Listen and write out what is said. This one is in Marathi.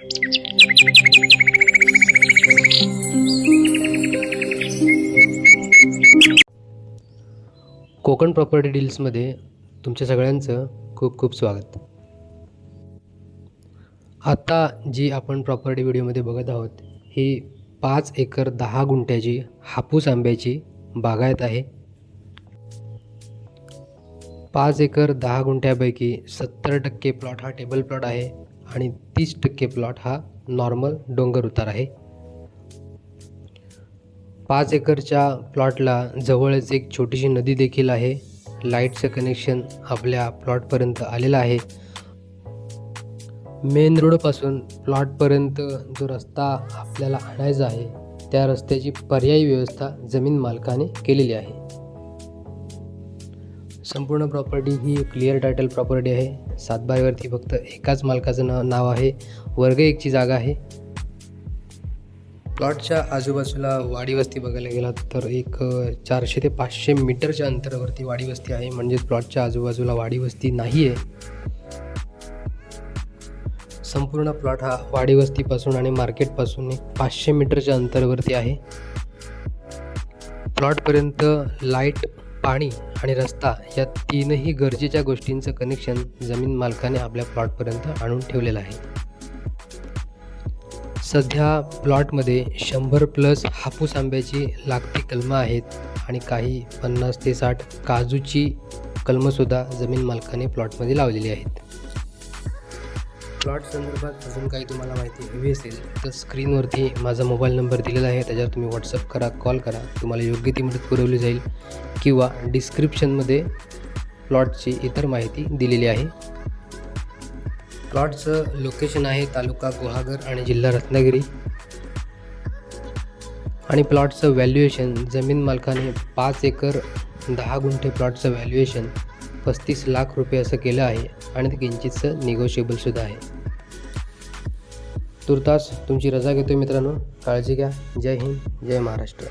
कोकण प्रॉपर्टी डील्समध्ये तुमच्या सगळ्यांचं खूप खूप स्वागत. आता जी आपण प्रॉपर्टी व्हिडिओमध्ये बघत आहोत ही पाच एकर दहा गुंठ्याची हापूस आंब्याची बागायत आहे. पाच एकर दहा गुंठ्यापैकी सत्तर टक्के प्लॉट हा टेबल प्लॉट आहे आणि तीस टक्के प्लॉट हा नॉर्मल डोंगर उतार आहे. पाच एकरच्या प्लॉटला जवळच एक छोटीशी नदी देखील आहे. लाईटचं कनेक्शन आपल्या प्लॉटपर्यंत आलेलं आहे. मेन रोडपासून प्लॉटपर्यंत जो रस्ता आपल्याला आणायचा आहे त्या रस्त्याची पर्यायी व्यवस्था जमीन मालकाने केलेली आहे. संपूर्ण प्रॉपर्टी ही क्लिअर टायटल प्रॉपर्टी आहे. सातबारीवरती फक्त एकाच मालकाचं नाव नाव आहे. वर्ग एकची जागा आहे. प्लॉटच्या आजूबाजूला वाडी वस्ती बघायला गेलात तर एक चारशे ते पाचशे मीटरच्या अंतरावरती वाडी वस्ती आहे. म्हणजेच प्लॉटच्या आजूबाजूला वाडी वस्ती नाही आहे. संपूर्ण प्लॉट हा वाडी वस्तीपासून आणि मार्केटपासून एक पाचशे मीटरच्या अंतरावरती आहे. प्लॉटपर्यंत लाइट पाणी आणि रस्ता या तीनही गरजेच्या गोष्टींचं कनेक्शन जमीन मालकाने आपल्या प्लॉटपर्यंत आणून ठेवलेलं आहे. सध्या प्लॉटमध्ये शंभर प्लस हापूस आंब्याची लागती कलमं आहेत आणि काही पन्नास ते साठ काजूची कलमंसुद्धा जमीन मालकाने प्लॉटमध्ये लावलेली आहेत. प्लॉट संदर्भात अजून काही तुम्हाला माहिती हवी असेल तर स्क्रीनवरती माझा मोबाईल नंबर दिलेला आहे. त्याच्यावर तुम्ही व्हॉट्सअप करा कॉल करा. तुम्हाला योग्य ती मदत पुरवली जाईल. किंवा डिस्क्रिप्शनमध्ये प्लॉटची इतर माहिती दिलेली आहे. प्लॉटचं लोकेशन आहे तालुका गुहागर आणि जिल्हा रत्नागिरी. आणि प्लॉटचं व्हॅल्युएशन जमीन मालकाने पाच एकर दहा गुंठे प्लॉटचं व्हॅल्युएशन पस्तीस लाख रुपये असं केलं आहे आणि ते किंचितचं निगोशिएबलसुद्धा आहे. तुर्तास तुमची रजा घेतो मित्रांनो. काळजी घ्या. जय हिंद. जय महाराष्ट्र.